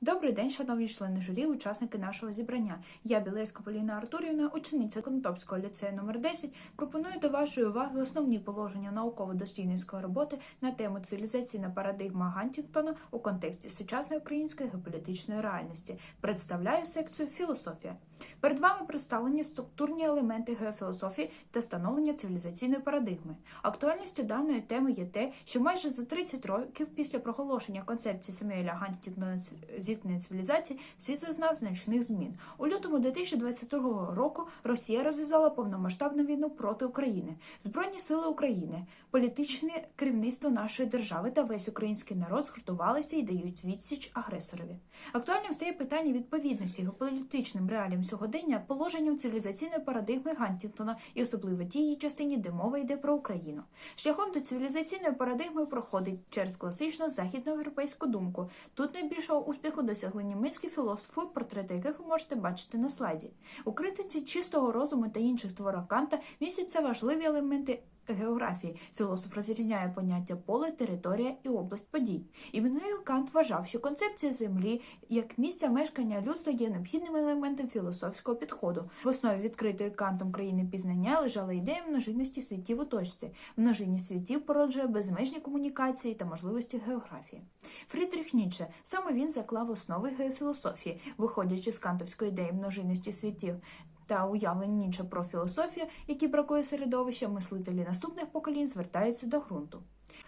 Добрий день, шановні члени журі, учасники нашого зібрання. Я Білецька Поліна Артурівна, учениця Конотопського ліцею номер 10 пропоную до вашої уваги основні положення науково-дослідницької роботи на тему цивілізаційна парадигма Гантінгтона у контексті сучасної української геополітичної реальності. Представляю секцію філософія. Перед вами представлені структурні елементи геофілософії та становлення цивілізаційної парадигми. Актуальністю даної теми є те, що майже за 30 років після проголошення концепції Самюеля Гантінгтона зіткнення цивілізації світ зазнав значних змін. У лютому 2022 року Росія розв'язала повномасштабну війну проти України. Збройні сили України, політичне керівництво нашої держави та весь український народ згуртувалися і дають відсіч агресорові. Актуальним стає питання відповідності геополітичним реаліям сьогодення положенням цивілізаційної парадигми Гантінгтона і особливо тієї частині, де мова йде про Україну. Шляхом до цивілізаційної парадигми проходить через класичну західноєвропейську думку. Тут найбільшого успіху досягли німецькі філософи, портрети яких ви можете бачити на слайді. У критиці чистого розуму та інших творах Канта містяться важливі елементи географії. Філософ розрізняє поняття поле, територія і область подій. Іммануїл Кант вважав, що концепція землі як місця мешкання людства є необхідним елементом філософського підходу. В основі відкритої Кантом країни пізнання лежала ідея множинності світів у точці. Множинні світів породжує безмежні комунікації та можливості географії. Фрідріх Ніцше саме він заклав основи геофілософії, виходячи з кантовської ідеї множинності світів та уявлень Ніче про філософію, які бракує середовища, мислителі наступних поколінь звертаються до ґрунту.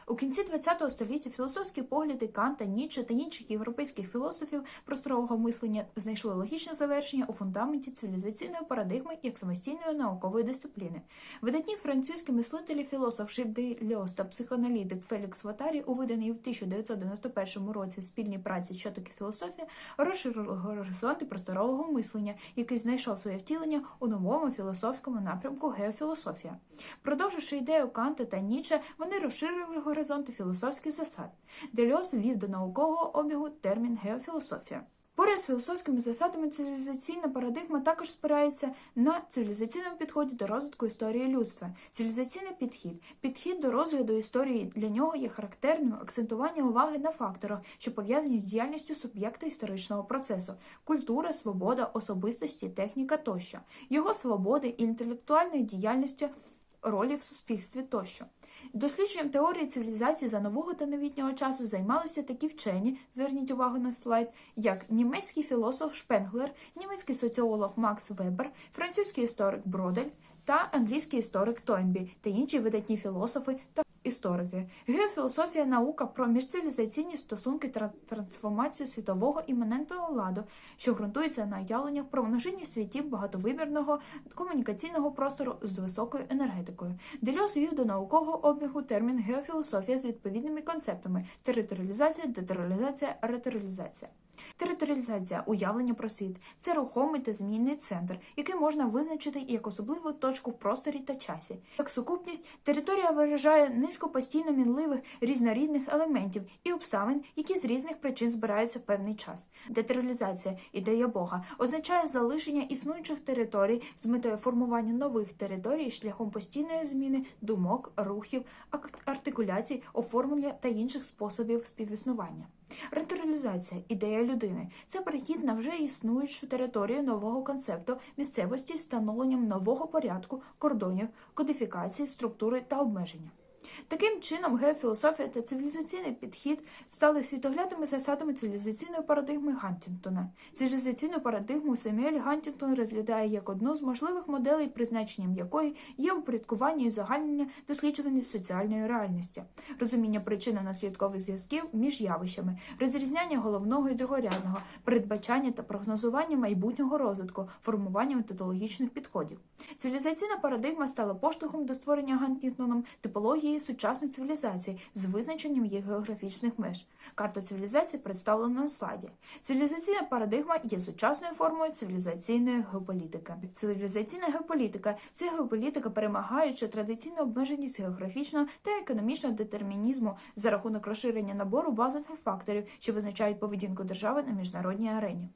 У кінці ХХ століття філософські погляди Канта, Ніцше та інших європейських філософів просторового мислення знайшли логічне завершення у фундаменті цивілізаційної парадигми як самостійної наукової дисципліни. Видатні французькі мислителі, філософ Шибди Льос та психоаналітик Фелікс Ватарі, у виданій в 1991 році спільній праці «Що таке філософія, розширили горизонти просторового мислення, який знайшов своє втілення у новому філософському напрямку геофілософія. Продовживши ідею Канта та Ніцше, вони розширили горизонти філософських засад. Дельос ввів до наукового обігу термін геофілософія. Поряд з філософськими засадами цивілізаційна парадигма також спирається на цивілізаційному підході до розвитку історії людства. Цивілізаційний підхід, підхід до розгляду історії для нього є характерним акцентування уваги на факторах, що пов'язані з діяльністю суб'єкта історичного процесу: культура, свобода, особистості, техніка тощо, його свободи і інтелектуальної діяльності. Ролі в суспільстві тощо. Дослідженням теорії цивілізації за нового та новітнього часу займалися такі вчені, зверніть увагу на слайд, як німецький філософ Шпенглер, німецький соціолог Макс Вебер, французький історик Бродель та англійський історик Тойнбі та інші видатні філософи та історики. Геофілософія наука про міжцивілізаційні стосунки та трансформацію світового іманентного ладу, що ґрунтується на уявленнях про множинні світів багатовимірного комунікаційного простору з високою енергетикою. Дельос вів до наукового обігу термін геофілософія з відповідними концептами територіалізація, детеріалізація, ретеріалізація. Територіалізація уявлення про світ це рухомий та змінний центр, який можна визначити як особливу точку в просторі та часі. Як сукупність, територія виражає низку постійно мінливих різнорідних елементів і обставин, які з різних причин збираються в певний час. Детеріалізація, ідея Бога, означає залишення існуючих територій з метою формування нових територій шляхом постійної зміни думок, рухів, артикуляцій, оформлення та інших способів співіснування. Ретералізація ідея людини це перехід на вже існуючу територію нового концепту місцевості з встановленням нового порядку, кордонів, кодифікації, структури та обмеження. Таким чином, геофілософія та цивілізаційний підхід стали світоглядними засадами цивілізаційної парадигми Гантінгтона. Цивілізаційну парадигму Семюель Гантінгтон розглядає як одну з можливих моделей, призначенням якої є упорядкування і узагальнення досліджування соціальної реальності, розуміння причинно-наслідкових зв'язків між явищами, розрізняння головного і другорядного, передбачання та прогнозування майбутнього розвитку, формування методологічних підходів. Цивілізаційна парадигма стала поштовхом до створення Гантінгтоном типології сучасної цивілізації з визначенням їх географічних меж. Карта цивілізації представлена на слайді. Цивілізаційна парадигма є сучасною формою цивілізаційної геополітики. Цивілізаційна геополітика це геополітика, перемагаючи традиційну обмеженість географічного та економічного детермінізму за рахунок розширення набору базових факторів, що визначають поведінку держави на міжнародній арені.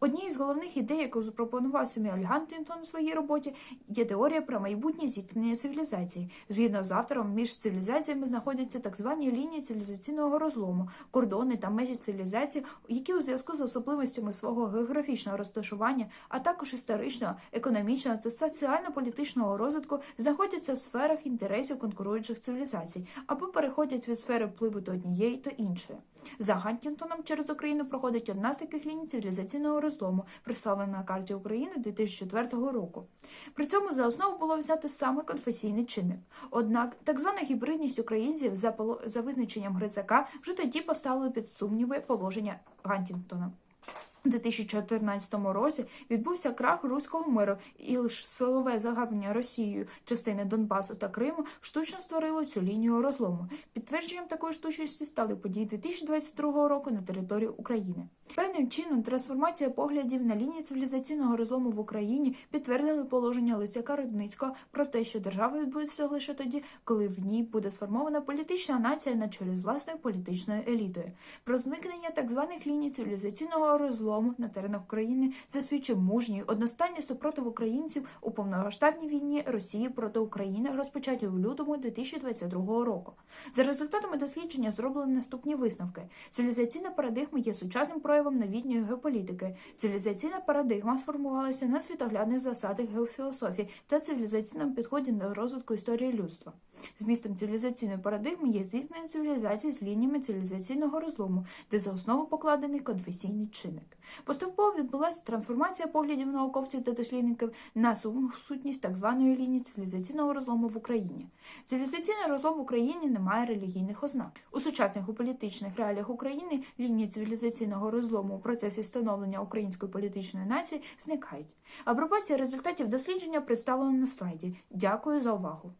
Однією з головних ідей, яку запропонував Семюель Гантінгтон у своїй роботі, є теорія про майбутнє зіткнення цивілізацій. Згідно з автором, між цивілізаціями знаходяться так звані лінії цивілізаційного розлому, кордони та межі цивілізацій, які у зв'язку з особливостями свого географічного розташування, а також історичного, економічного та соціально-політичного розвитку знаходяться в сферах інтересів конкуруючих цивілізацій або переходять від сфери впливу до однієї до іншої. За Гантінгтоном через Україну проходить одна з таких ліній цивілізаційного розлому, представлена на карті України 2004 року. При цьому за основу було взято саме конфесійний чинник. Однак так звана гібридність українців за визначенням Грицака вже тоді поставили під сумніви положення Гантінгтона. У 2014 році відбувся крах руського миру, і лише силове загарбання Росією частини Донбасу та Криму штучно створило цю лінію розлому. Підтвердженням такої штучності стали події 2022 року на території України. Певним чином трансформація поглядів на лінії цивілізаційного розлому в Україні підтвердили положення Лисяка Рудницького про те, що держава відбудеться лише тоді, коли в ній буде сформована політична нація на чолі з власною політичною елітою. Про зникнення так званих ліній цивілізаційного розлому на теренах України засвідчив мужній одностайний супротив українців у повномасштабній війні Росії проти України, розпочатій у лютому 2022 року. За результатами дослідження зроблені наступні висновки: цивілізаційна парадигма є сучасним проявом новітньої геополітики. Цивілізаційна парадигма сформувалася на світоглядних засадах геофілософії та цивілізаційному підході до розвитку історії людства. Змістом цивілізаційної парадигми є зіткнення цивілізації з лініями цивілізаційного розлому, де за основу покладений конфесійний чинник. Поступово відбулася трансформація поглядів науковців та дослідників на сутність так званої лінії цивілізаційного розлому в Україні. Цивілізаційний розлом в Україні не має релігійних ознак. У сучасних у політичних реаліях України лінії цивілізаційного розлому у процесі становлення української політичної нації зникають. Апробація результатів дослідження представлена на слайді. Дякую за увагу.